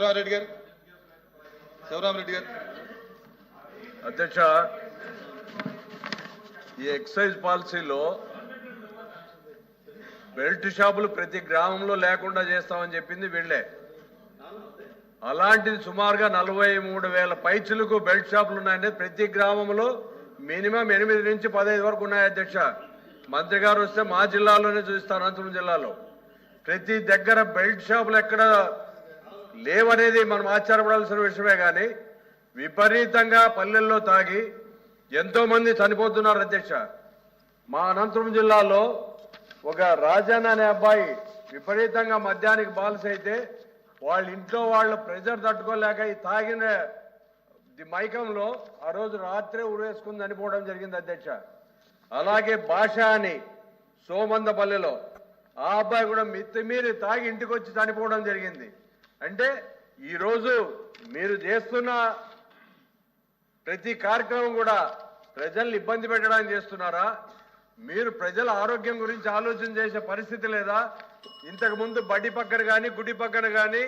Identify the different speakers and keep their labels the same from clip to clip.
Speaker 1: శివరామరెడ్డి గారు? శివరామరెడ్డి గారు.
Speaker 2: అధ్యక్ష ఈ ఎక్సైజ్ పాలసీలో బెల్ట్ షాపులు ప్రతి గ్రామంలో లేకుండా చేస్తామని చెప్పింది వీళ్ళే. అలాంటిది సుమారుగా నలభై మూడు వేల పైచులకు బెల్ట్ షాపులు ఉన్నాయంటే ప్రతి గ్రామంలో మినిమం ఎనిమిది నుంచి పదహైదు వరకు ఉన్నాయి అధ్యక్ష. మంత్రి గారు వస్తే మా జిల్లాలోనే చూస్తారు అనంతపురం జిల్లాలో. ప్రతి దగ్గర బెల్ట్ షాపులు ఎక్కడ లేవనేది మనం ఆశ్చర్యపడాల్సిన విషయమే కానీ విపరీతంగా పల్లెల్లో తాగి ఎంతోమంది చనిపోతున్నారు అధ్యక్ష. మా అనంతపురం జిల్లాలో ఒక రాజన్ అనే అబ్బాయి విపరీతంగా మద్యానికి బాల్స్ అయితే వాళ్ళ ఇంట్లో వాళ్ళ ప్రెజర్ తట్టుకోలేక ఈ తాగిన ది మైకంలో ఆ రోజు రాత్రే ఉరేసుకుని చనిపోవడం జరిగింది అధ్యక్ష. అలాగే భాష అని సోమందపల్లిలో ఆ అబ్బాయి కూడా మిత్తిమీరి తాగి ఇంటికి వచ్చి చనిపోవడం జరిగింది. అంటే ఈరోజు మీరు చేస్తున్న ప్రతి కార్యక్రమం కూడా ప్రజల్ని ఇబ్బంది పెట్టడానికి చేస్తున్నారా? మీరు ప్రజల ఆరోగ్యం గురించి ఆలోచన చేసే పరిస్థితి లేదా? ఇంతకుముందు బడి పక్కన కానీ గుడి పక్కన కానీ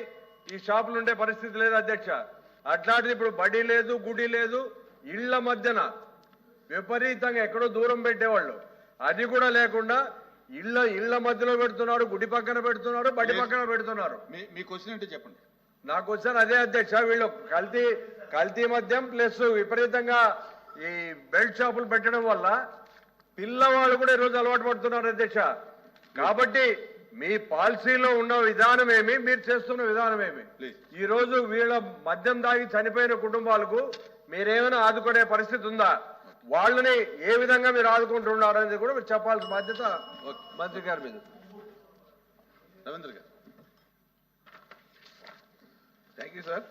Speaker 2: ఈ షాపులు ఉండే పరిస్థితి లేదు అధ్యక్ష. అట్లాంటిది ఇప్పుడు బడి లేదు గుడి లేదు ఇళ్ళ మధ్యన విపరీతంగా ఎక్కడో దూరం పెట్టేవాళ్ళు. అది కూడా లేకుండా ఇళ్ళ ఇళ్ళ మధ్యలో పెడుతున్నారు గుడి పక్కన పెడుతున్నారు బడి పక్కన పెడుతున్నారు
Speaker 1: మీ క్వశ్చన్ ఏంటో చెప్పండి.
Speaker 2: నాకు వచ్చాను అదే అధ్యక్ష వీళ్ళు కల్తీ కల్తీ మద్యం ప్లస్ విపరీతంగా ఈ బెల్ట్ షాపులు పెట్టడం వల్ల పిల్లవాళ్ళు కూడా ఈరోజు అలవాటు పడుతున్నారు అధ్యక్ష. కాబట్టి మీ పాలసీలో ఉన్న విధానం ఏమి? మీరు చేస్తున్న విధానం ఏమి?
Speaker 1: Please.
Speaker 2: ఈ రోజు వీళ్ళ మద్యం దాగి చనిపోయిన కుటుంబాలకు మీరేమైనా ఆదుకునే పరిస్థితి ఉందా? వాళ్ళని ఏ విధంగా మీరు ఆదుకుంటున్నారు అనేది కూడా మీరు చెప్పాల్సిన బాధ్యత మంత్రి గారి మీద.
Speaker 1: Ravindra garu.
Speaker 3: Thank you sir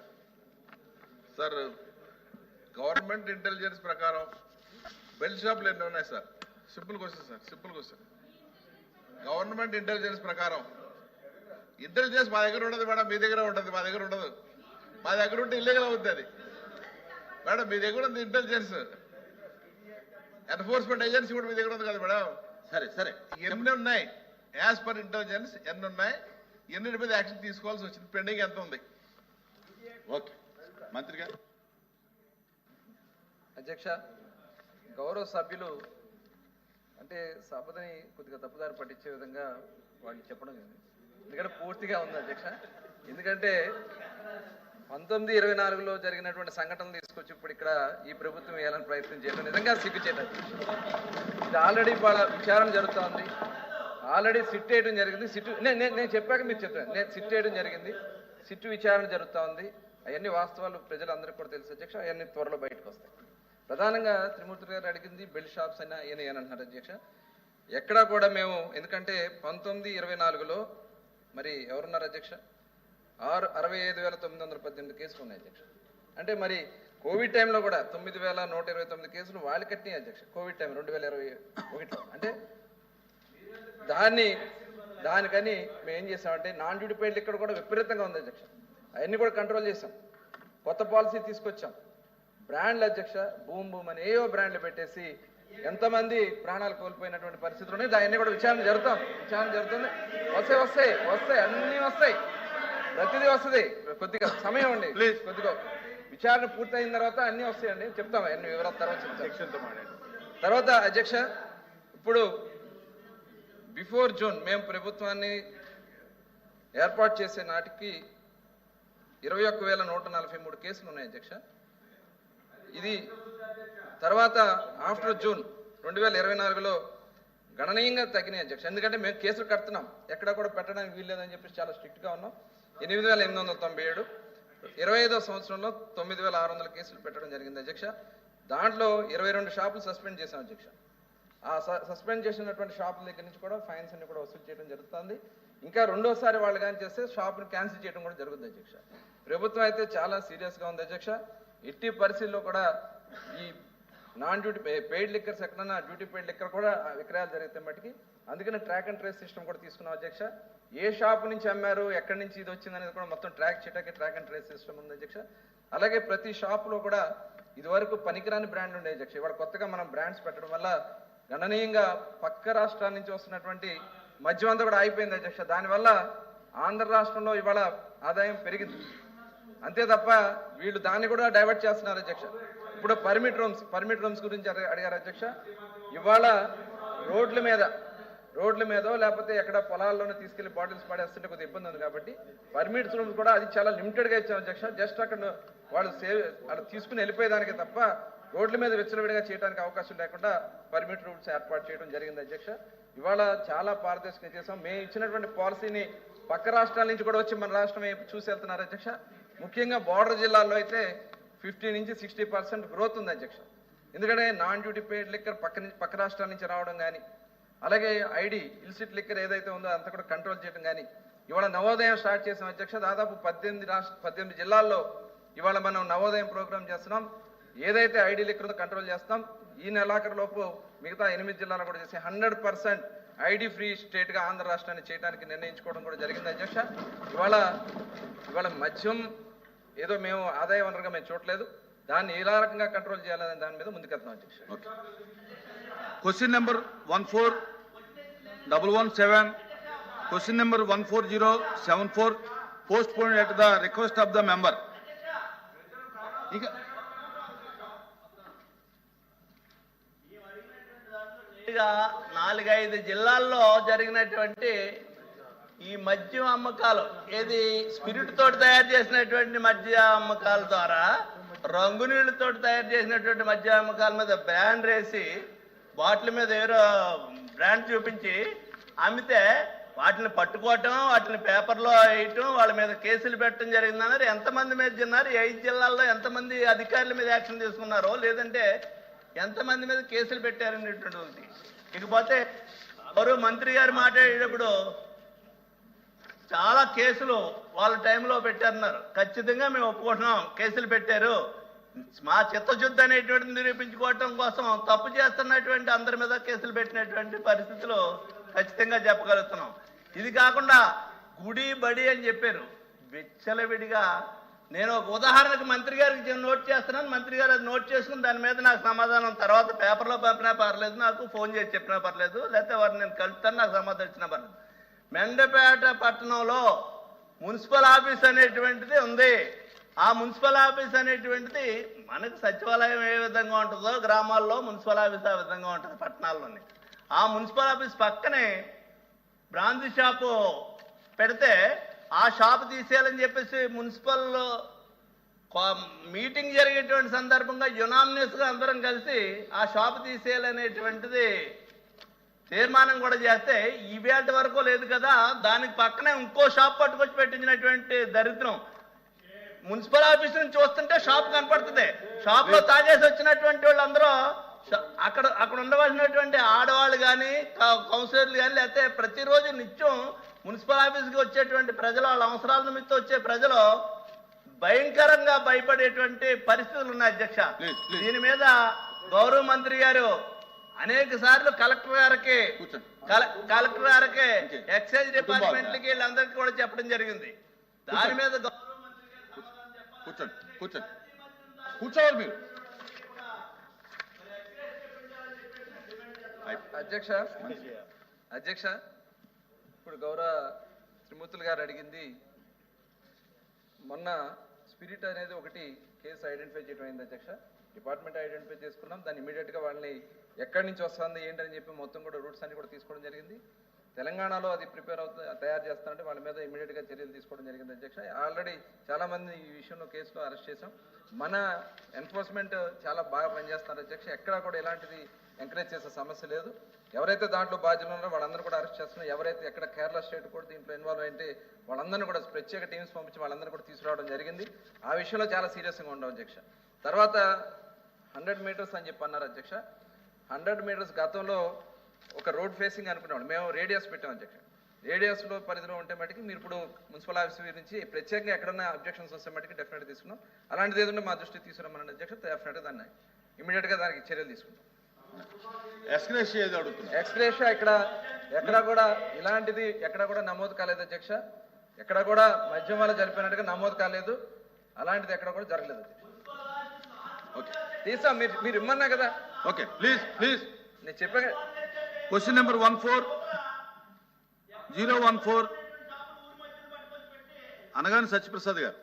Speaker 3: sir government intelligence ప్రకారం బెల్ట్ షాపులు ఎన్ని ఉన్నాయి sir simple question sir simple question government intelligence ప్రకారం ఇంటెలిజెన్స్ మా దగ్గర ఉండదు మేడం. మీ దగ్గర ఉంటుంది మా దగ్గర ఉండదు. మా దగ్గర ఉంటే ఇల్లీగల్ అవుతుంది అది. మేడం మీ దగ్గర ఉంది ఇంటెలిజెన్స్ ఎన్ఫోర్స్మెంట్ ఏజెన్సీ కూడా మీ దగ్గర ఉంది కదా మేడం?
Speaker 1: సరే సరే.
Speaker 3: ఎన్ని ఉన్నాయి? యాజ్ పర్ ఇంటెలిజెన్స్ ఎన్ని ఉన్నాయి? ఎన్ని మీద యాక్షన్ తీసుకోవాల్సి వచ్చింది? పెండింగ్ ఎంత ఉంది?
Speaker 1: ఓకే. మంత్రి గారు.
Speaker 4: అధ్యక్ష గౌరవ సభ్యులు అంటే సభని కొద్దిగా తప్పుదారి పట్టించే విధంగా వాళ్ళు చెప్పడం జరిగింది. ఎందుకంటే పూర్తిగా ఉంది అధ్యక్ష. ఎందుకంటే పంతొమ్మిది ఇరవై నాలుగులో జరిగినటువంటి సంఘటనలు తీసుకొచ్చి ఇప్పుడు ఇక్కడ ఈ ప్రభుత్వం వేయాలని ప్రయత్నం చేయడం నిజంగా సిగ్గుచేట ఇది ఆల్రెడీ వాళ్ళ విచారణ జరుగుతోంది. ఆల్రెడీ సిట్ వేయడం జరిగింది. సిట్ నేను నేను- చెప్పాక మీరు చెప్పాను నేను సిట్ వేయడం జరిగింది. సిట్ విచారణ జరుగుతూ ఉంది అవన్నీ వాస్తవాలు ప్రజలందరికీ కూడా తెలుసు అధ్యక్ష. అవన్నీ త్వరలో బయటకు వస్తాయి. ప్రధానంగా త్రిమూర్తి గారు అడిగింది బెల్ట్ షాప్స్ అయినా ఏని ఏనంటున్నారు అధ్యక్ష. ఎక్కడా కూడా మేము ఎందుకంటే పంతొమ్మిది ఇరవై నాలుగులో మరి ఎవరున్నారు అధ్యక్ష? ఆరు అరవై ఐదు వేల తొమ్మిది వందల పద్దెనిమిది కేసులు ఉన్నాయి అధ్యక్ష. అంటే మరి కోవిడ్ టైంలో కూడా తొమ్మిది వేల నూట ఇరవై తొమ్మిది కేసులు వాళ్ళు కట్టినాయి అధ్యక్ష కోవిడ్ టైం రెండు వేల ఇరవై ఒకటిలో. అంటే దాన్ని దానికని మేము ఏం చేసామంటే నాన్ డ్యూటీ పెయిడ్ ఇక్కడ కూడా విపరీతంగా ఉంది అధ్యక్ష. అవన్నీ కూడా కంట్రోల్ చేసాం. కొత్త పాలసీ తీసుకొచ్చాం. బ్రాండ్ల అధ్యక్ష బూమ్ బూమ్ అని ఏయో బ్రాండ్లు పెట్టేసి ఎంతమంది ప్రాణాలు కోల్పోయినటువంటి పరిస్థితులు ఉన్నాయి. దాన్ని కూడా విచారణ జరుగుతాం. విచారణ జరుగుతుంది. వస్తాయి వస్తాయి వస్తాయి అన్నీ వస్తాయి. ప్రతిదీ వస్తుంది. కొద్దిగా సమయం అండి. ప్లీజ్ కొద్దిగా విచారణ పూర్తయిన తర్వాత అన్నీ వస్తాయండి. చెప్తాం అన్ని వివరాల తర్వాత చెప్తాం. తర్వాత అధ్యక్ష ఇప్పుడు బిఫోర్ జూన్ మేము ప్రభుత్వాన్ని ఏర్పాటు చేసే నాటికి ఇరవై ఒక్క వేల నూట నలభై మూడు కేసులు ఉన్నాయి అధ్యక్ష. ఇది తర్వాత ఆఫ్టర్ జూన్ రెండు వేల ఇరవై నాలుగులో గణనీయంగా తగ్గినాయి అధ్యక్ష. ఎందుకంటే మేము కేసులు కడుతున్నాం. ఎక్కడ కూడా పెట్టడానికి వీల్లేదని చెప్పేసి చాలా స్ట్రిక్ట్గా ఉన్నాం. ఎనిమిది వేల ఎనిమిది వందల తొంభై ఏడు ఇరవై ఐదో సంవత్సరంలో తొమ్మిది వేల ఆరు వందల కేసులు పెట్టడం జరిగింది అధ్యక్ష. దాంట్లో ఇరవై రెండు షాపులు సస్పెండ్ చేశాం అధ్యక్ష. ఆ స- సస్పెండ్ చేసినటువంటి షాపుల దగ్గర నుంచి కూడా ఫైన్స్ అన్ని కూడా వసూలు చేయడం జరుగుతుంది. ఇంకా రెండోసారి వాళ్ళు కానీ చేస్తే షాపును క్యాన్సిల్ చేయడం కూడా జరుగుతుంది అధ్యక్ష. ప్రభుత్వం అయితే చాలా సీరియస్గా ఉంది అధ్యక్ష. ఎట్టి పరిస్థితుల్లో కూడా ఈ నాన్ డ్యూటీ పెయిడ్ లిక్కర్స్ ఎక్కడన్నా డ్యూటీ పెయిడ్ లిక్కర్ కూడా విక్రయాలు జరిగితే మటుకి అందుకని ట్రాక్ అండ్ ట్రేస్ సిస్టమ్ కూడా తీసుకున్నాం అధ్యక్ష. ఏ షాప్ నుంచి అమ్మారు ఎక్కడి నుంచి ఇది వచ్చింది అనేది కూడా మొత్తం ట్రాక్ చేయడానికి ట్రాక్ అండ్ ట్రేస్ సిస్టమ్ ఉంది అధ్యక్ష. అలాగే ప్రతి షాప్లో కూడా ఇదివరకు పనికిరాని బ్రాండ్ ఉండే అధ్యక్ష. ఇవాళ కొత్తగా మనం బ్రాండ్స్ పెట్టడం వల్ల గణనీయంగా పక్క రాష్ట్రాల నుంచి వస్తున్నటువంటి మద్యం అంతా కూడా అయిపోయింది అధ్యక్ష. దానివల్ల ఆంధ్ర రాష్ట్రంలో ఇవాళ ఆదాయం పెరిగింది. అంతే తప్ప వీళ్ళు దాన్ని కూడా డైవర్ట్ చేస్తున్నారు అధ్యక్ష. ఇప్పుడు పర్మిట్ రూమ్స్ పర్మిట్ రూమ్స్ గురించి అడిగారు అధ్యక్ష. ఇవాళ రోడ్ల మీద రోడ్ల మీద లేకపోతే ఎక్కడ పొలాల్లోనే తీసుకెళ్ళి బాటిల్స్ పడేస్తుంటే కొద్దిగా ఇబ్బంది ఉంది కాబట్టి పర్మిట్స్ రూమ్స్ కూడా అది చాలా లిమిటెడ్గా ఇచ్చాం అధ్యక్ష. జస్ట్ అక్కడ వాళ్ళు సేవ్ వాళ్ళు తీసుకుని వెళ్ళిపోయేదానికి తప్ప రోడ్ల మీద విచ్చలవిడిగా చేయడానికి అవకాశం లేకుండా పర్మిట్ రూమ్స్ ఏర్పాటు చేయడం జరిగింది అధ్యక్ష. ఇవాళ చాలా పారదర్శకంగా చేసాం మేము ఇచ్చినటువంటి పాలసీని పక్క రాష్ట్రాల నుంచి కూడా వచ్చి మన రాష్ట్రం చూసి వెళ్తున్నారు అధ్యక్ష. ముఖ్యంగా బార్డర్ జిల్లాల్లో అయితే ఫిఫ్టీ నుంచి సిక్స్టీ పర్సెంట్ గ్రోత్ ఉంది అధ్యక్ష. ఎందుకంటే నాన్ డ్యూటీ పేడ్ లిక్కర్ పక్క నుంచి పక్క రాష్ట్రాల నుంచి రావడం కానీ అలాగే ఐడి ఇల్సిట్ లిక్కర్ ఏదైతే ఉందో అంతా కూడా కంట్రోల్ చేయడం కానీ ఇవాళ నవోదయం స్టార్ట్ చేసాం అధ్యక్ష. దాదాపు పద్దెనిమిది రాష్ట్ర పద్దెనిమిది జిల్లాల్లో ఇవాళ మనం నవోదయం ప్రోగ్రామ్ చేస్తున్నాం. ఏదైతే ఐడి లిక్కర్ కంట్రోల్ చేస్తాం. ఈ నెలాఖరు లోపు మిగతా ఎనిమిది జిల్లాలు కూడా చేసి హండ్రెడ్ పర్సెంట్ ఐడి ఫ్రీ స్టేట్గా ఆంధ్ర రాష్ట్రాన్ని చేయడానికి నిర్ణయించుకోవడం కూడా జరిగింది అధ్యక్ష. ఇవాళ ఇవాళ మద్యం ఏదో మేము ఆదాయ వనరుగా మేము చూడలేదు. దాన్ని ఏ రకంగా కంట్రోల్ చేయాలనే దాని మీద ముందుకెళ్తున్నాం అధ్యక్ష
Speaker 1: okay. Question number one four double one seven question number one four zero seven four postpone at the request of the member ఇక
Speaker 5: నాలుగైదు జిల్లాల్లో జరిగినటువంటి ఈ మద్యం అమ్మకాలు ఏది స్పిరిట్ తోటి తయారు చేసినటువంటి మద్య అమ్మకాల ద్వారా రంగు నీళ్ళతోటి తయారు చేసినటువంటి మద్య అమ్మకాల మీద బ్రాండ్ వేసి బాటిల్ మీద ఏదో బ్రాండ్ చూపించి అమ్మితే వాటిని పట్టుకోవటం వాటిని పేపర్లో వేయటం వాళ్ళ మీద కేసులు పెట్టడం జరిగిందన్నారు ఎంతమంది మీద తిన్నారు? ఈ ఐదు జిల్లాల్లో ఎంతమంది అధికారుల మీద యాక్షన్ తీసుకున్నారో లేదంటే ఎంతమంది మీద కేసులు పెట్టారనేటువంటిది. ఇకపోతే ఎవరు మంత్రి గారు మాట్లాడేటప్పుడు చాలా కేసులు వాళ్ళ టైంలో పెట్టారన్నారు ఖచ్చితంగా మేము ఒప్పుకుంటున్నాం. కేసులు పెట్టారు. మా చిత్తశుద్ధి అనేటువంటిది నిరూపించుకోవటం కోసం తప్పు చేస్తున్నటువంటి అందరి మీద కేసులు పెట్టినటువంటి పరిస్థితులు ఖచ్చితంగా చెప్పగలుగుతున్నాం. ఇది కాకుండా గుడి బడి అని చెప్పారు. విచ్చలవిడిగా నేను ఒక ఉదాహరణకు మంత్రి గారికి నేను నోట్ చేస్తున్నాను. మంత్రి గారు అది నోట్ చేసుకుని దాని మీద నాకు సమాధానం తర్వాత పేపర్లో పంపినా పర్లేదు నాకు ఫోన్ చేసి చెప్పినా పర్లేదు లేకపోతే వారిని నేను కలుపుతాను నాకు సమాధానం ఇచ్చినా పర్లేదు. మెండపేట పట్టణంలో మున్సిపల్ ఆఫీస్ అనేటువంటిది ఉంది. ఆ మున్సిపల్ ఆఫీస్ అనేటువంటిది మనకు సచివాలయం ఏ విధంగా ఉంటుందో గ్రామాల్లో మున్సిపల్ ఆఫీస్ ఆ విధంగా ఉంటుంది పట్టణాల్లోని. ఆ మున్సిపల్ ఆఫీస్ పక్కనే బ్రాంతి షాపు పెడితే ఆ షాప్ తీసేయాలని చెప్పేసి మున్సిపల్ మీటింగ్ జరిగేటువంటి సందర్భంగా యునామినిస్గా అందరం కలిసి ఆ షాప్ తీసేయాలనేటువంటిది తీర్మానం కూడా చేస్తే ఈవేళ వరకు లేదు కదా. దానికి పక్కనే ఇంకో షాప్ పట్టుకొచ్చి పెట్టించినటువంటి దరిద్రం. మున్సిపల్ ఆఫీస్ నుంచి చూస్తుంటే షాప్ కనపడుతుంది. షాప్లో తాగేసి వచ్చినటువంటి వాళ్ళందరూ అక్కడ అక్కడ ఉండవలసినటువంటి ఆడవాళ్ళు కానీ కౌన్సిలర్లు కానీ లేకపోతే ప్రతిరోజు నిత్యం మున్సిపల్ ఆఫీస్కి వచ్చేటువంటి ప్రజలు వాళ్ళ అవసరాల నిమిత్తం వచ్చే ప్రజలు భయంకరంగా భయపడేటువంటి పరిస్థితులు ఉన్నాయి అధ్యక్ష. దీని మీద గౌరవ మంత్రి గారు అనేక సార్లు కలెక్టర్ గారికి కలెక్టర్ గారికి. ఎక్సైజ్
Speaker 1: కుటుంబాలు.
Speaker 5: డిపార్ట్మెంట్లకి వీళ్ళందరికీ కూడా చెప్పడం జరిగింది. దాని మీద గౌరవ
Speaker 1: కూర్చోండి. కూర్చోండి. కూర్చోవాలి మీరు.
Speaker 4: అధ్యక్ష. అధ్యక్ష. ఇప్పుడు గౌరవ త్రిమూర్తులు గారు అడిగింది మొన్న స్పిరిట్ అనేది ఒకటి కేసు ఐడెంటిఫై చేయడం అయింది అధ్యక్ష. డిపార్ట్మెంట్ ఐడెంటిఫై చేసుకున్నాం. దాన్ని ఇమీడియట్గా వాళ్ళని ఎక్కడి నుంచి వస్తుంది ఏంటని చెప్పి మొత్తం కూడా రూట్స్ అన్ని కూడా తీసుకోవడం జరిగింది. తెలంగాణలో అది ప్రిపేర్ అవుతుంది తయారు చేస్తానంటే వాళ్ళ మీద ఇమీడియట్గా చర్యలు తీసుకోవడం జరిగింది అధ్యక్ష. ఆల్రెడీ చాలామంది ఈ విషయంలో కేసులో అరెస్ట్ చేశాం. మన ఎన్ఫోర్స్మెంట్ చాలా బాగా పనిచేస్తున్నారు అధ్యక్ష. ఎక్కడా కూడా ఎలాంటిది ఎంకరేజ్ చేసే సమస్య లేదు. ఎవరైతే దాంట్లో బాధ్యులు ఉన్నారో వాళ్ళందరూ కూడా అరెస్ట్ చేస్తున్నారు ఎవరైతే ఎక్కడ కేరళ స్టేట్ కూడా దీంట్లో ఇన్వాల్వ్ అయితే వాళ్ళందరినీ కూడా ప్రత్యేక టీమ్స్ పంపించి వాళ్ళందరూ కూడా తీసుకురావడం జరిగింది. ఆ విషయంలో చాలా సీరియస్గా ఉండవు అధ్యక్ష. తర్వాత హండ్రెడ్ మీటర్స్ అని చెప్పి అన్నారు అధ్యక్ష. హండ్రెడ్ మీటర్స్ గతంలో ఒక రోడ్ ఫేసింగ్ అనుకున్నాం మేము రేడియస్ పెట్టాం అధ్యక్ష. రేడియస్లో పరిధిలో ఉంటే మటుకు మీరు ఇప్పుడు మున్సిపల్ ఆఫీస్ నుంచి ప్రత్యేకంగా ఎక్కడన్నా అబ్జెక్షన్స్ వస్తే మటుకు డెఫినెట్ తీసుకున్నాం. అలాంటిది ఏదైనా మా దృష్టికి తీసుకురామని అధ్యక్ష. డెఫినెట్ దాన్ని ఇమీడియట్గా దానికి చర్యలు తీసుకుంటాం. ఎక్స్ప్రెషన్ ఇక్కడ ఎక్కడ కూడా ఇలాంటిది ఎక్కడ కూడా నమోదు కాలేదు అధ్యక్ష. ఎక్కడ కూడా మద్యం వల్ల జరిపినట్టుగా నమోదు కాలేదు. అలాంటిది ఎక్కడ కూడా జరగలేదు అధ్యక్ష.
Speaker 1: ఓకే.
Speaker 4: తీసాం మీరు మీరు ఇమ్మన్నా కదా?
Speaker 1: ఓకే. Please please.
Speaker 4: నేను చెప్పా
Speaker 1: question number one four zero one four Anagani Satyaprasad గారు.